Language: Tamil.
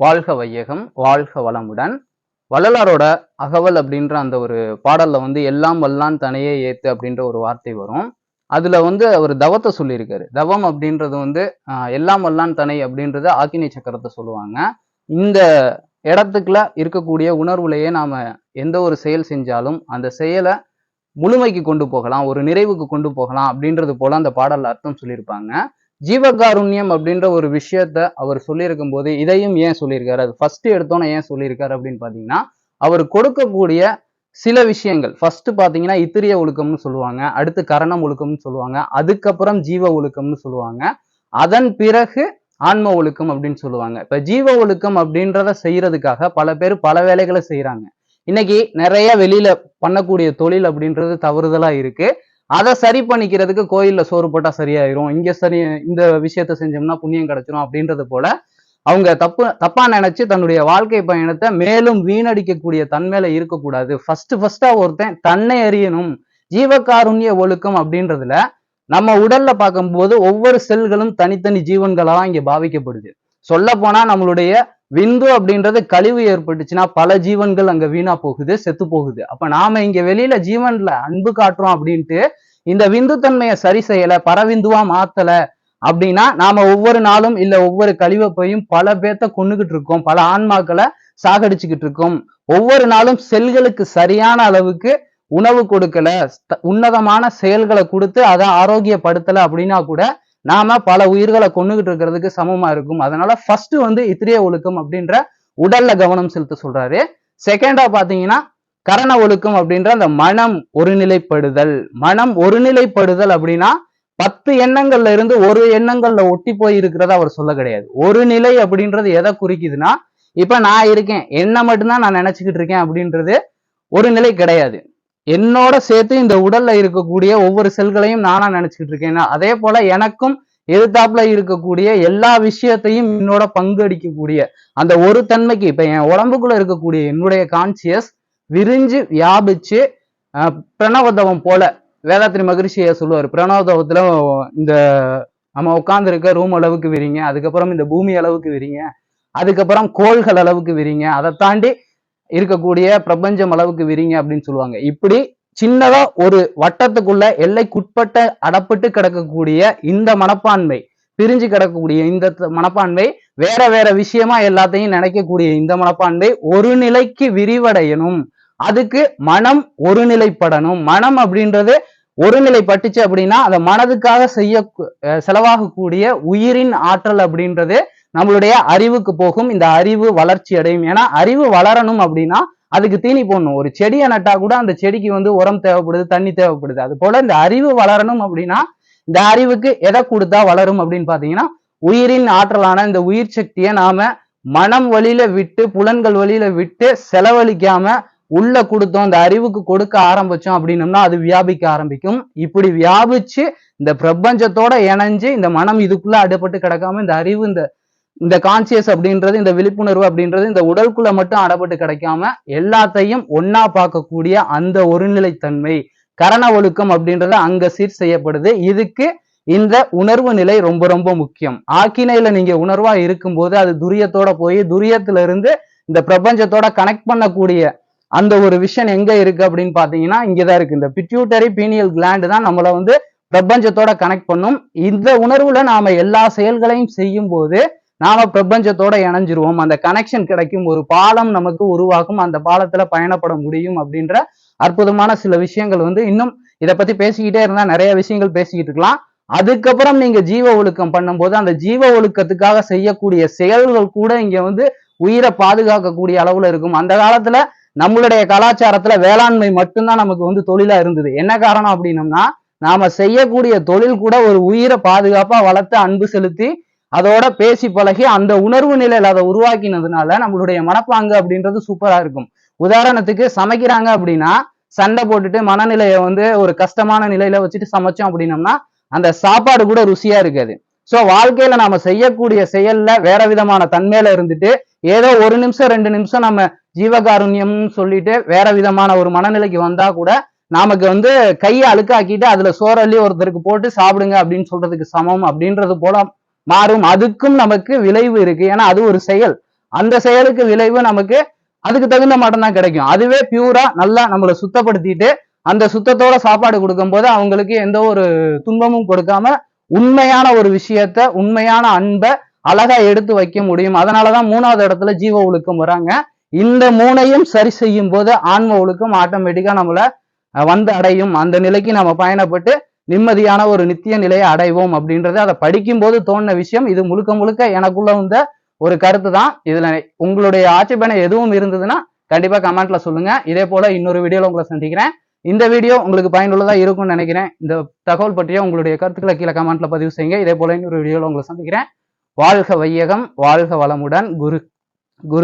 வாழ்க வையகம் வாழ்க வளமுடன். வள்ளலாரோட அகவல் அப்படின்ற அந்த ஒரு பாடல்ல வந்து எல்லாம் வல்லான் தனையே ஏத்து அப்படின்ற ஒரு வார்த்தை வரும். அதுல வந்து அவர் தவத்தை சொல்லியிருக்காரு. தவம் அப்படின்றது வந்து எல்லாம் வல்லான் தனை அப்படின்றத ஆக்கினி சக்கரத்தை சொல்லுவாங்க. இந்த இடத்துக்குள்ள இருக்கக்கூடிய உணர்வுலையே நாம எந்த ஒரு செயல் செஞ்சாலும் அந்த செயலை முழுமைக்கு கொண்டு போகலாம் ஒரு நிறைவுக்கு கொண்டு போகலாம் அப்படின்றது போல அந்த பாடல் அர்த்தம் சொல்லியிருப்பாங்க. ஜீவகாருண்யம் அப்படின்ற ஒரு விஷயத்த அவர் சொல்லியிருக்கும் போது இதையும் ஏன் சொல்லியிருக்காரு? அது ஃபர்ஸ்ட் எடுத்தோன்னே ஏன் சொல்லியிருக்காரு அப்படின்னு பார்த்தீங்கன்னா அவர் கொடுக்கக்கூடிய சில விஷயங்கள். ஃபர்ஸ்ட் பாத்தீங்கன்னா இத்திரிய ஒழுக்கம்னு சொல்லுவாங்க அடுத்து கரணம் ஒழுக்கம்னு சொல்லுவாங்க அதுக்கப்புறம் ஜீவ ஒழுக்கம்னு சொல்லுவாங்க அதன் பிறகு ஆன்ம ஒழுக்கம் அப்படின்னு சொல்லுவாங்க. இப்ப ஜீவ ஒழுக்கம் அப்படின்றத செய்யறதுக்காக பல பேர் பல வேலைகளை செய்யறாங்க இன்னைக்கு நிறைய வெளியில பண்ணக்கூடிய தொழில் அப்படின்றது தவறுதலா இருக்கு. அதை சரி பண்ணிக்கிறதுக்கு கோயிலில் சோறு போட்டால் சரியாயிரும். இங்கே சரி இந்த விஷயத்த செஞ்சோம்னா புண்ணியம் கிடைச்சிரும் அப்படின்றது போல அவங்க தப்பு தப்பா நினைச்சு தன்னுடைய வாழ்க்கை பயணத்தை மேலும் வீணடிக்கக்கூடிய தன்மையில இருக்கக்கூடாது. ஃபர்ஸ்ட் ஃபர்ஸ்டா ஒருத்தன் தன்னை அறியணும். ஜீவகாருண்ய ஒழுக்கம் அப்படின்றதுல நம்ம உடல்ல பார்க்கும்போது ஒவ்வொரு செல்களும் தனித்தனி ஜீவன்களா இங்க பாவிக்கப்படுது. சொல்ல போனா நம்மளுடைய விந்து அப்படின்றது கழிவு ஏற்பட்டுச்சுன்னா பல ஜீவன்கள் அங்க வீணா போகுது செத்து போகுது. அப்ப நாம இங்க வெளியில ஜீவன்ல அன்பு காட்டுறோம் அப்படின்ட்டு இந்த விந்து தன்மையை சரி செய்யல பரவிந்துவா மாத்தல அப்படின்னா நாம ஒவ்வொரு நாளும் இல்ல ஒவ்வொரு கழிவப்பையும் பல பேத்த கொண்டுகிட்டு இருக்கோம் பல ஆன்மாக்களை சாகடிச்சுக்கிட்டு இருக்கோம். ஒவ்வொரு நாளும் செல்களுக்கு சரியான அளவுக்கு உணவு கொடுக்கல உன்னதமான செயல்களை கொடுத்து அதை ஆரோக்கியப்படுத்தல அப்படின்னா கூட நாம பல உயிர்களை கொண்டுகிட்டு இருக்கிறதுக்கு சமமா இருக்கும். அதனால ஃபர்ஸ்ட் வந்து இத்திரிய ஒழுக்கம் அப்படின்ற உடல்ல கவனம் செலுத்த சொல்றாரு. செகண்டா பாத்தீங்கன்னா கரண ஒழுக்கம் அப்படின்ற அந்த மனம் ஒருநிலைப்படுதல். மனம் ஒருநிலைப்படுதல் அப்படின்னா பத்து எண்ணங்கள்ல இருந்து ஒரு எண்ணங்கள்ல ஒட்டி போய் இருக்கிறத அவர் சொல்ல கிடையாது. ஒரு நிலை அப்படின்றது எதை குறிக்குதுன்னா இப்ப நான் இருக்கேன் என்ன மட்டும்தான் நான் நினைச்சுக்கிட்டு இருக்கேன் அப்படின்றது ஒரு நிலை கிடையாது. என்னோட சேர்த்து இந்த உடல்ல இருக்கக்கூடிய ஒவ்வொரு செல்களையும் நானா நினைச்சுக்கிட்டு இருக்கேன். அதே போல எனக்கும் எதிர்த்தாப்புல இருக்கக்கூடிய எல்லா விஷயத்தையும் என்னோட பங்கடிக்கக்கூடிய அந்த ஒரு தன்மைக்கு இப்ப என் உடம்புக்குள்ள இருக்கக்கூடிய என்னுடைய கான்சியஸ் விரிஞ்சு வியாபிச்சு பிரணவதவம் போல வேதாத்திரி மகரிஷியை சொல்லுவார். பிரணவதவத்துல இந்த நம்ம உட்காந்துருக்க ரூம் அளவுக்கு விரிங்க அதுக்கப்புறம் இந்த பூமி அளவுக்கு விரிங்க அதுக்கப்புறம் கோள்கள் அளவுக்கு விரிங்க அதை தாண்டி இருக்கக்கூடிய பிரபஞ்சம் அளவுக்கு விரிங்க அப்படின்னு சொல்லுவாங்க. இப்படி சின்னதா ஒரு வட்டத்துக்குள்ள எல்லைக்குட்பட்ட அடப்பட்டு கிடக்கக்கூடிய இந்த மனப்பான்மை பிரிஞ்சு கிடக்கக்கூடிய இந்த மனப்பான்மை வேற வேற விஷயமா எல்லாத்தையும் நினைக்கக்கூடிய இந்த மனப்பான்மை ஒரு நிலைக்கு விரிவடையணும். அதுக்கு மனம் ஒருநிலைப்படணும். மனம் அப்படின்றது ஒருநிலைப்பட்டுச்சு அப்படின்னா அந்த மனதுக்காக செய்ய செலவாகக்கூடிய உயிரின் ஆற்றல் அப்படின்றது நம்மளுடைய அறிவுக்கு போகும். இந்த அறிவு வளர்ச்சி அடையும். ஏன்னா அறிவு வளரணும் அப்படின்னா அதுக்கு தீனி போடணும். ஒரு செடியை நட்டா கூட அந்த செடிக்கு வந்து உரம் தேவைப்படுது தண்ணி தேவைப்படுது. அது போல இந்த அறிவு வளரணும் அப்படின்னா இந்த அறிவுக்கு எதை கொடுத்தா வளரும் அப்படின்னு பாத்தீங்கன்னா உயிரின் ஆற்றலான இந்த உயிர் சக்தியை நாம மனம் வழியில விட்டு புலன்கள் வழியில விட்டு செலவழிக்காம உள்ள கொடுத்தோம் இந்த அறிவுக்கு கொடுக்க ஆரம்பிச்சோம் அப்படின்னம்னா அது வியாபிக்க ஆரம்பிக்கும். இப்படி வியாபிச்சு இந்த பிரபஞ்சத்தோட இணைஞ்சு இந்த மனம் இதுக்குள்ள அடைப்பட்டு கிடக்காம இந்த அறிவு இந்த இந்த கான்சியஸ் அப்படின்றது இந்த விழிப்புணர்வு அப்படின்றது இந்த உடலுக்குள்ள மட்டும் அடப்பட்டு கிடைக்காம எல்லாத்தையும் ஒன்னா பார்க்கக்கூடிய அந்த ஒருநிலைத்தன்மை கரண ஒழுக்கம் அப்படின்றது அங்க சீர் செய்யப்படுது. இதுக்கு இந்த உணர்வு நிலை ரொம்ப ரொம்ப முக்கியம். ஆக்கினையில நீங்க உணர்வா இருக்கும்போது அது துரியத்தோட போய் துரியத்துல இருந்து இந்த பிரபஞ்சத்தோட கனெக்ட் பண்ணக்கூடிய அந்த ஒரு விஷயம் எங்க இருக்கு அப்படின்னு பாத்தீங்கன்னா இங்கதான் இருக்கு. இந்த பிட்யூட்டரி பீனியல் கிளாண்ட் தான் நம்மள வந்து பிரபஞ்சத்தோட கனெக்ட் பண்ணும். இந்த உணர்வுல நாம எல்லா செயல்களையும் செய்யும் போது நாம பிரபஞ்சத்தோட இணைஞ்சிருவோம். அந்த கனெக்ஷன் கிடைக்கும் ஒரு பாலம் நமக்கு உருவாகும் அந்த பாலத்துல பயணப்பட முடியும் அப்படின்ற அற்புதமான சில விஷயங்கள் வந்து இன்னும் இதை பத்தி பேசிக்கிட்டே இருந்தா நிறைய விஷயங்கள் பேசிக்கிட்டு இருக்கலாம். அதுக்கப்புறம் நீங்க ஜீவ ஒழுக்கம் பண்ணும்போது அந்த ஜீவ ஒழுக்கத்துக்காக செய்யக்கூடிய செயல்கள் கூட இங்க வந்து உயிரை பாதுகாக்கக்கூடிய அளவுல இருக்கும். அந்த காலத்துல நம்மளுடைய கலாச்சாரத்துல வேளாண்மை மட்டும்தான் நமக்கு வந்து தொழிலா இருந்தது. என்ன காரணம் அப்படின்னம்னா நாம செய்யக்கூடிய தொழில் கூட ஒரு உயிரை பாதுகாப்பா வளர்த்து அன்பு செலுத்தி அதோட பேசி பழகி அந்த உணர்வு நிலையில் அதை உருவாக்கினதுனால நம்மளுடைய மனப்பாங்கு அப்படின்றது சூப்பரா இருக்கும். உதாரணத்துக்கு சமைக்கிறாங்க அப்படின்னா சண்டை போட்டுட்டு மனநிலையை வந்து ஒரு கஷ்டமான நிலையில வச்சுட்டு சமைச்சோம் அப்படின்னம்னா அந்த சாப்பாடு கூட ருசியா இருக்காது. சோ வாழ்க்கையில நாம செய்யக்கூடிய செயல்ல வேற விதமான தன்மையில இருந்துட்டு ஏதோ ஒரு நிமிஷம் ரெண்டு நிமிஷம் நம்ம ஜீவகாருண்யம்னு சொல்லிட்டு வேற விதமான ஒரு மனநிலைக்கு வந்தா கூட நமக்கு வந்து கையை அழுக்காக்கிட்டு அதுல சோறள்ளி ஒருத்தருக்கு போட்டு சாப்பிடுங்க அப்படின்னு சொல்றதுக்கு சமம் அப்படின்றது போல மாறும். அதுக்கும் நமக்கு விளைவு இருக்கு. ஏன்னா அது ஒரு செயல். அந்த செயலுக்கு விளைவு நமக்கு அதுக்கு தகுந்த மாட்டம் தான் கிடைக்கும். அதுவே பியூரா நல்லா நம்மளை சுத்தப்படுத்திட்டு அந்த சுத்தத்தோட சாப்பாடு கொடுக்கும்போது அவங்களுக்கு எந்த ஒரு துன்பமும் கொடுக்காம உண்மையான ஒரு விஷயத்த உண்மையான அன்பை அழகா எடுத்து வைக்க முடியும். அதனாலதான் மூணாவது இடத்துல ஜீவ ஒழுக்கம் வராங்க. இந்த மூணையும் சரி செய்யும் போது ஆன்ம ஒழுக்கம் ஆட்டோமேட்டிக்கா நம்மள வந்து அடையும். அந்த நிலைக்கு நம்ம பயணப்பட்டு நிம்மதியான ஒரு நித்திய நிலையை அடைவோம் அப்படின்றது அதை படிக்கும்போது தோணின விஷயம். இது முழுக்க முழுக்க எனக்குள்ள வந்த ஒரு கருத்து தான். இதுல உங்களுடைய ஆட்சேபனை எதுவும் இருந்ததுன்னா கண்டிப்பா கமெண்ட்ல சொல்லுங்க. இதே போல இன்னொரு வீடியோல உங்களை சந்திக்கிறேன். இந்த வீடியோ உங்களுக்கு பயனுள்ளதா இருக்கும்னு நினைக்கிறேன். இந்த தகவல் பற்றிய உங்களுடைய கருத்துக்களை கீழே கமெண்ட்ல பதிவு செய்யுங்க. இதே போல இன்னொரு வீடியோல உங்களை சந்திக்கிறேன். வாழ்க வையகம் வாழ்க வளமுடன். குரு குரு